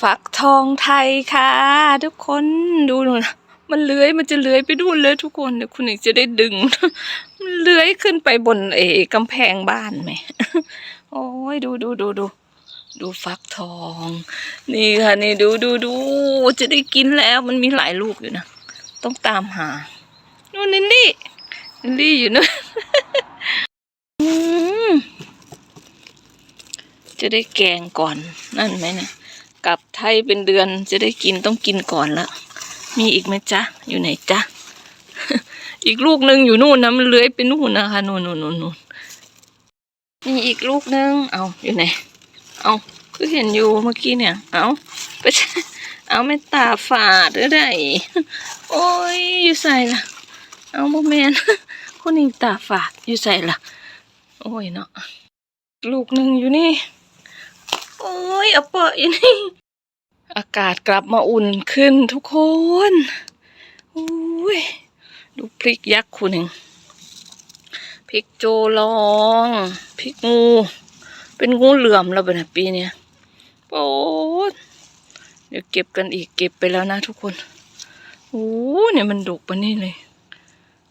ฟักทองไทยค่ะ ทุกคนดูหนูนะมันเลื้อยมันจะเลื้อยไปดูนเลยทุกคนเดี๋ยวคุณเอกจะได้ดึง มันเลื้อยขึ้นไปบนเอกำแพงบ้านไหมโอ้ยดูดูดูดูดูฟักทอง นี่ค่ะนี่ดูดูดูจะได้กินแล้วมันมีหลายลูกอยู่นะต้องตามหานู่นนินลี่นินลี่อยู่นู่นจะได้แกงก่อนนั่นไหมนะ กลับไทยเป็นเดือนจะได้กินต้องกินก่อนละมีอีกไหมจ๊ะ อยู่ไหนจ๊ะ อีกลูกหนึ่งอยู่นู่นนะมันเลื้อยไปนู่นนะคะนู่นนู่นนู่นนู่นมีอีกลูกหนึ่งเอาอยู่ไหน เอาคือเห็นอยู่เมื่อกี้เนี่ย เอาไปเอาไม่ตาฝาดหรือไดโอ้ยอยู่ใส่ละเอาโมแมนคนนี้ตาฝาดอยู่ใส่ละโอ้ยเนาะลูกหนึ่งอยู่นี่ โอ้ยเอาเปาะอยู่นี่ อากาศกลับมาอุ่นขึ้นทุกคนโอ้ยดูพริกยักษ์คุณหนึ่งพริกโจลองพริกงู เป็นงูเหลือมแล้วเป็นปีเนี้ยโอ้ยเดี๋ยวเก็บกันอีกเก็บไปแล้วนะทุกคนโอ้เนี่ยมันดกปะนี่เลย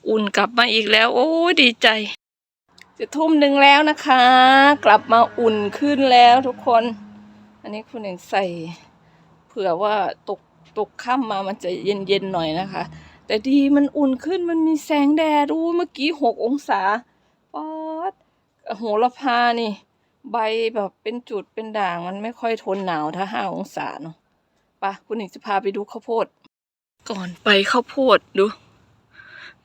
อุ่นกลับมาอีกแล้ว โอ้ดีใจ จะทุ่มหนึ่งแล้วนะคะ กลับมาอุ่นขึ้นแล้วทุกคน อันนี้คุณเองใส่ ผื่อว่าตกตกค่ำมามันจะเย็นเย็นๆหน่อยนะคะ แต่ดีมันอุ่นขึ้นมันมีแสงแดดรู้เมื่อกี้หกองศาป๊อดโหระพานี่ ใบแบบเป็นจุดเป็นด่างมันไม่ค่อยทนหนาวถ้าห้าองศาเนาะปะคุณเอกจะพาไปดูข้าวโพด ก่อนไปข้าวโพดดู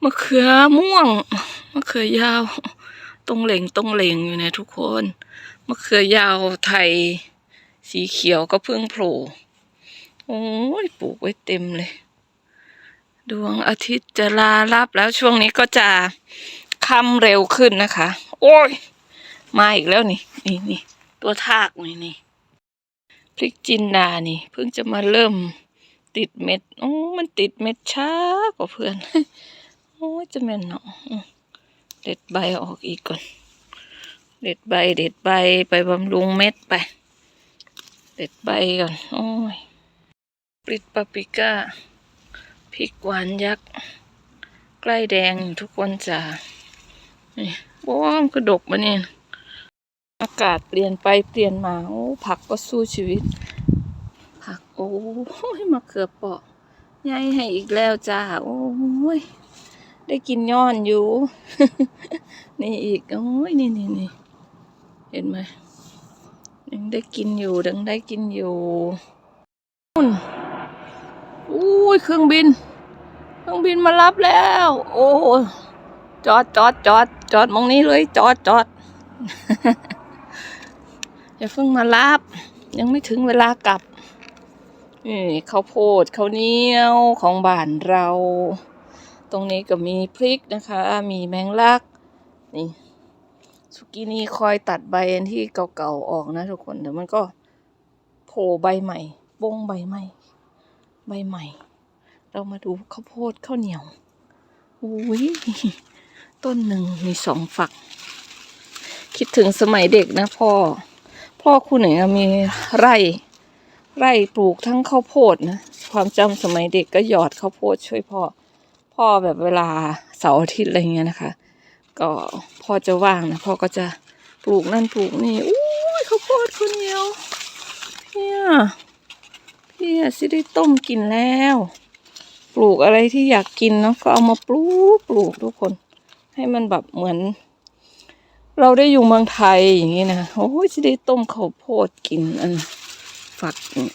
มะเขือม่วงมะเขือยาว ตรงเหล่งตรงเหล่งอยู่นี่ยทุกคนมะเขือยาวไทย สีเขียวก็เพิ่งโผล่ โอ้ยปลูกไว้เต็มเลย ดวงอาทิตย์จะลาลับแล้วช่วงนี้ก็จะค่ำเร็วขึ้นนะคะ โอ้ย มาอีกแล้วนี่ นี่นี่ตัวทากนี่นี่พริกจินดานี่ เพิ่งจะมาเริ่มติดเม็ดโอ้มันติดเม็ดช้ากว่าเพื่อน โอ้ยจะแม่นเนาะอืมเด็ดใบออกอีกก่อน เด็ดใบ เด็ดใบไปบำรุงเม็ดไป เด็ดใบก่อน โอ้ย ปริดปาปิก้าพริกหวานยักษ์ ใกล้แดงอยู่ทุกคนจ้านี่ว้ามกระดกมาเนี่ยอากาศเปลี่ยนไปเปลี่ยนมา โอ้ผักก็สู้ชีวิต ผัก โอ้ยมะเขือเปราะใหญ่ให้อีกแล้วจ้า โอ้ย ได้กินย้อนอยู่ นี่อีก โอ้ย นี่นี่นี่เห็นไหมยังได้กินอยู่ยังได้กินอยู่นู่น อุ้ยเครื่องบิน เครื่องบินมารับแล้ว โอ้จอดจอดจอดจอดมองนี้เลยจอดจอดอย่าเพิ่งมารับ ยังไม่ถึงเวลากลับนี่ข้าวโพดข้าวเหนียวของบ้านเรา ตรงนี้ก็มีพริกนะคะ มีแมงลัก นี่สุกินี่คอยตัดใบอันที่เก่าๆออกนะทุกคนเดี๋ยวมันก็โผล่ใบใหม่บงใบใหม่ ใบใหม่ เรามาดูข้าวโพดข้าวเหนียวอุ้ยต้นหนึ่งมีสองฝัก คิดถึงสมัยเด็กนะพ่อ พ่อคุณไหนยมีไร่ ไร่ปลูกทั้งข้าวโพดนะ ความจำสมัยเด็กก็หยอดข้าวโพดช่วยพ่อ พ่อแบบเวลาเสาร์อาทิตย์อะไรเงี้ยนะคะ ก็พ่อจะว่างนะพ่อก็จะปลูกนั่นปลูกนี่อุ้ยข้าวโพดคนเดียวเนี่ย พี่อะสิได้ต้มกินแล้ว ปลูกอะไรที่อยากกินเนาะก็เอามาปลูกปลูกทุกคน ให้มันแบบเหมือน เราได้อยู่เมืองไทยอย่างนี้นะโอ้ยสิได้ต้มข้าวโพดกินอันฝักเนี่ย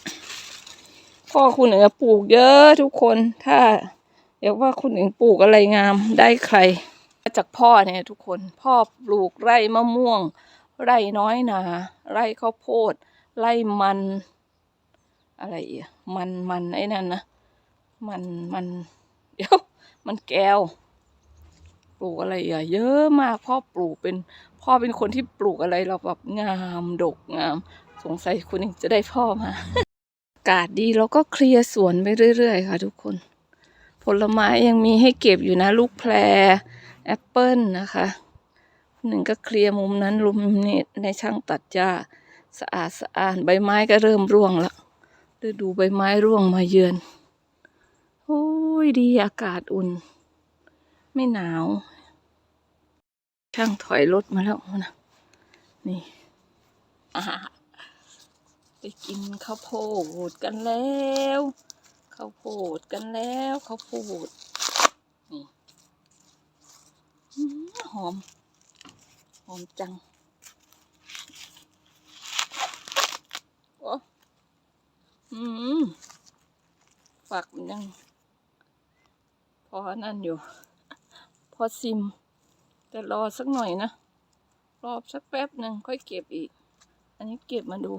พ่อคุณเอ๋ปลูกเยอะทุกคนถ้าอยกว่าคุณเอ๋ปลูกอะไรงามได้ใครมาจากพ่อเนี่ยทุกคนพ่อปลูกไร่มะม่วง ไร่น้อยนา ไร่ข้าวโพด ไร่มัน อะไรอีกมันมันไอ้นั่นนะมันมันเดี๋ยวมันแก้ว ปลูกอะไรอะเยอะมากพ่อปลูกเป็น พ่อเป็นคนที่ปลูกอะไรเราแบบงามดกงาม สงสัยคุณเองจะได้พ่อมาอากาศดีเราก็เคลียร์สวนไปเรื่อยๆค่ะ ทุกคน ผลไม้ยังมีให้เก็บอยู่นะ ลูกแพรแอปเปิลนะคะหนึ่งก็เคลียร์มุมนั้นมุมนี้ในช่างตัดหญ้าสะอาดสะอาดใบไม้ก็เริ่มร่วงแล้ว ฤดูใบไม้ร่วงมาเยือน โอ้ยดีอากาศอุ่น ไม่หนาว ช่างถอยรถมาแล้วนะ นี่ไปกินข้าวโพดกันแล้วข้าวโพดกันแล้วข้าวโพดนี่หอม หอมจังโอ้ อืมฝักมันยัง พอนั่นอยู่ พอซิม แต่รอสักหน่อยนะ รอสักแป๊บหนึ่งค่อยเก็บอีก อันนี้เก็บมาดู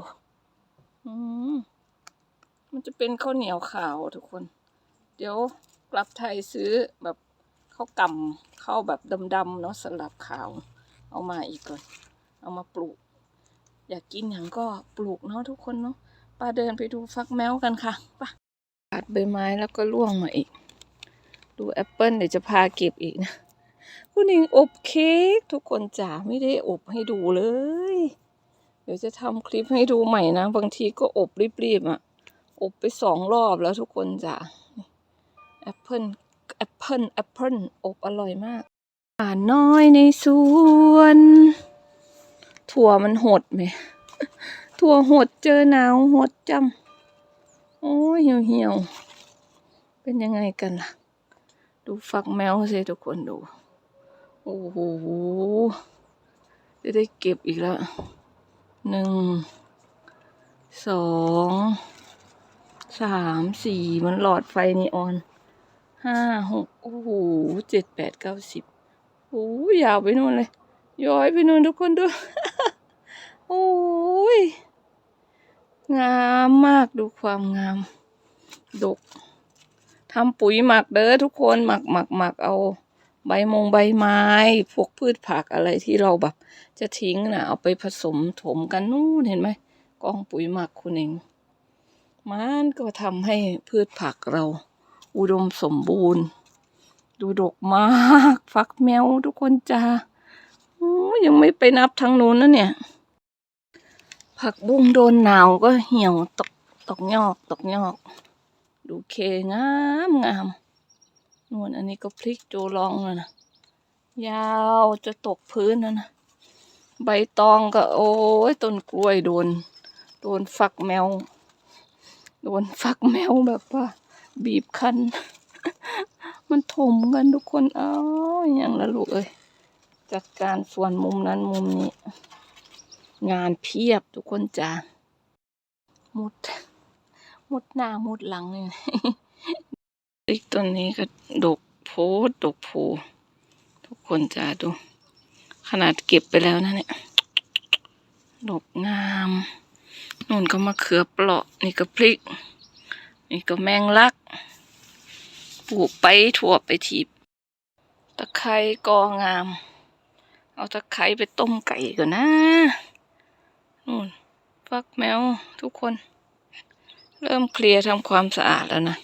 อืมมันจะเป็นข้าวเหนียวขาวทุกคน เดี๋ยวกลับไทยซื้อแบบข้าวกำข้าวแบบดำๆเนาะสลับขาว เอามาอีกก่อน เอามาปลูก อยากกินอย่างก็ปลูกเนาะทุกคนเนาะ ป้าเดินไปดูฟักแมวกันค่ะไป้าตัดใบไม้แล้วก็ล่วงมาอีก ดูแอปเปิลเดี๋ยวจะพาเก็บอีกนะคุณหญิงอบเค้กทุกคนจ๋าไม่ได้อบให้ดูเลย เดี๋ยวจะทำคลิปให้ดูใหม่นะ บางทีก็อบรีบๆอะ อบไปสองรอบแล้วทุกคนจ๋าแอปเปิลแอปเปิลแอปเปิลอบอร่อยมากอ่านน้อยในสวน ถั่วมันหดไหม ถั่วหดเจอหนาวหดจำโอ้ยเหี่ยวเหี่ยวเป็นยังไงกันล่ะ ดูฟักแมวสิทุกคนดู โอ้โหจะได้เก็บอีกแล้วหนึ่งสองสามสี่มันหลอดไฟนีออนห้าหกโอ้โหเจ็ดแปดเก้าสิบโอ้ยยาวไปนู่นเลย ย้อยไปนู่นทุกคนดู โอ้ย งามมากดูความงาม ดกทำปุ๋ยหมักเด้อทุกคนหมักหมักหมักเอา ใบมงใบไม้พวกพืชผักอะไรที่เราแบบ จะทิ้งนะเอาไปผสมถมกันนู่นเห็นไหมกองปุ๋ยหมักคุณเองมันก็ทำให้พืชผักเรา อุดมสมบูรณ์ ดูดกมาก ฟักแมวทุกคนจ้ายังไม่ไปนับทางนู้นนะเนี่ย ผักบุ้งโดนหนาวก็เหี่ยวตกตกยอกตกยอก ดูเคงามงามนวลอันนี้ก็พลิกโจลองเลยนะยาวจะตกพื้นแล้วนะใบตองก็โอ้ยต้นกล้วยโดน โดนฝักแมว โดนฝักแมวแบบว่า บีบคัน มันถมกันทุกคน เอ้าอย่างละลูกเอ้ยจัดการส่วนมุมนั้นมุมนี้ งานเพียบทุกคนจ้ามุด มุดหน้ามุดหลังเลยอีกต้นนี้ก็ดกโพดดกโพทุกคนจ้าดู ขนาดเก็บไปแล้วนะเนี่ยดกงามนู่นก็มะเขือเปราะ นี่ก็พริก นี่ก็แมงลัก ปลูกไปถั่วไปทีบตะไคร้กองาม เอาตะไคร้ไปต้มไก่ก่อนนะ นู่นฟักแมวทุกคน เริ่มเคลียร์ทำความสะอาดแล้วนะ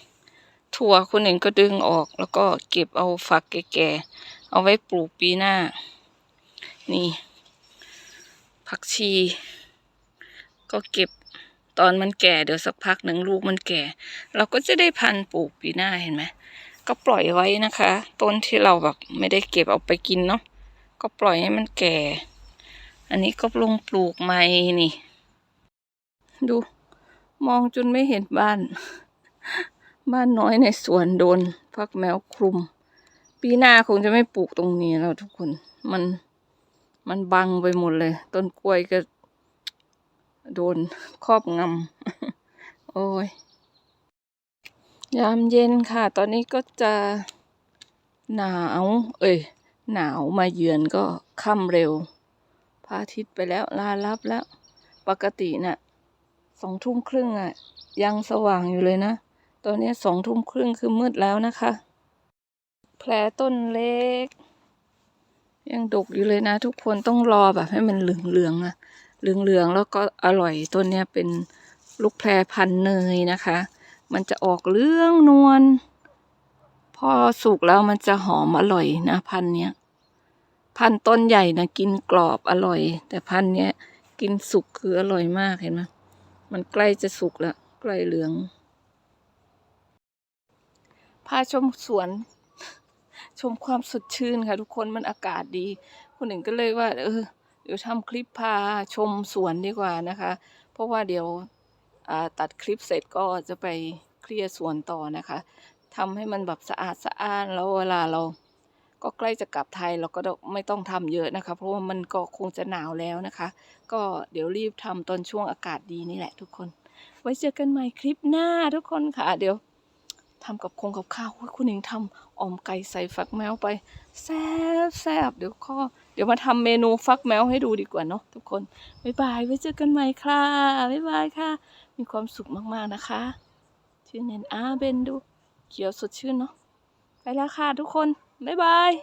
ถั่วคนหนึ่งก็ดึงออก แล้วก็เก็บเอาฝักแก่ๆ เอาไว้ปลูกปีหน้า นี่ ผักชี ก็เก็บตอนมันแก่เดี๋ยวสักพักหนึ่งลูกมันแก่ เราก็จะได้พันปลูกปีหน้าเห็นไหมก็ปล่อยไว้นะคะ ต้นที่เราแบบไม่ได้เก็บเอาไปกินเนาะก็ปล่อยให้มันแก่ อันนี้ก็ลงปลูกใหม่นี่ ดู มองจนไม่เห็นบ้าน บ้านน้อยในสวนโดนพักแมวคลุม ปีหน้าคงจะไม่ปลูกตรงนี้แล้วทุกคน มันมันบังไปหมดเลย ต้นกล้วยก็ โดนครอบงำโอ้ย ยามเย็นค่ะ ตอนนี้ก็จะหนาว เอ้ย หนาวมาเยือนก็ค่ำเร็ว พระอาทิตย์ไปแล้วลาลับแล้ว ปกติน่ะสองทุ่มครึ่งอะ ยังสว่างอยู่เลยนะ ตอนนี้สองทุ่มครึ่งคือมืดแล้วนะคะ แผลต้นเล็ก ยังดกอยู่เลยนะ ทุกคนต้องรอแบบให้มันเหลืองๆอะเหลืองๆแล้วก็อร่อยต้นเนี้ยเป็นลูกแพรพันเนยนะคะ มันจะออกเหลืองนวลพอสุกแล้วมันจะหอมอร่อยนะพันเนี้ย พันต้นใหญ่นะกินกรอบอร่อย แต่พันเนี้ยกินสุกคืออร่อยมากเห็นไหมมันใกล้จะสุกแล้วไกล้เหลืองพาชมสวน ชมความสดชื่นค่ะ ทุกคนมันอากาศดี คนหนึ่งก็เลยว่า เออ เดี๋ยวทำคลิปพาชมสวนดีกว่านะคะ เพราะว่าเดี๋ยวตัดคลิปเสร็จก็จะไปเคลียร์สวนต่อนะคะทำให้มันแบบสะอาดสะอ้านแล้วเวลาเรา ก็ใกล้จะกลับไทยเราก็ไม่ต้องทำเยอะนะคะ เพราะว่ามันก็คงจะหนาวแล้วนะคะ ก็เดี๋ยวรีบทำตอนช่วงอากาศดีนี่แหละทุกคน ไว้เจอกันใหม่คลิปหน้าทุกคนค่ะ เดี๋ยวทำกับคงกับข้าวคุณหญิงทำออมไก่ใส่ฟักแมวไปแซ่บแซ่บเดี๋ยวข้อเดี๋ยวมาทำเมนูฟักแมวให้ดูดีกว่าเนาะทุกคนบ๊ายบายไว้เจอกันใหม่ค่ะบ๊ายบายค่ะ มีความสุขมากๆนะคะ ชื่อเนนอาเบนดูเขียวสดชื่นเนาะไปแล้วค่ะทุกคน บ๊ายบาย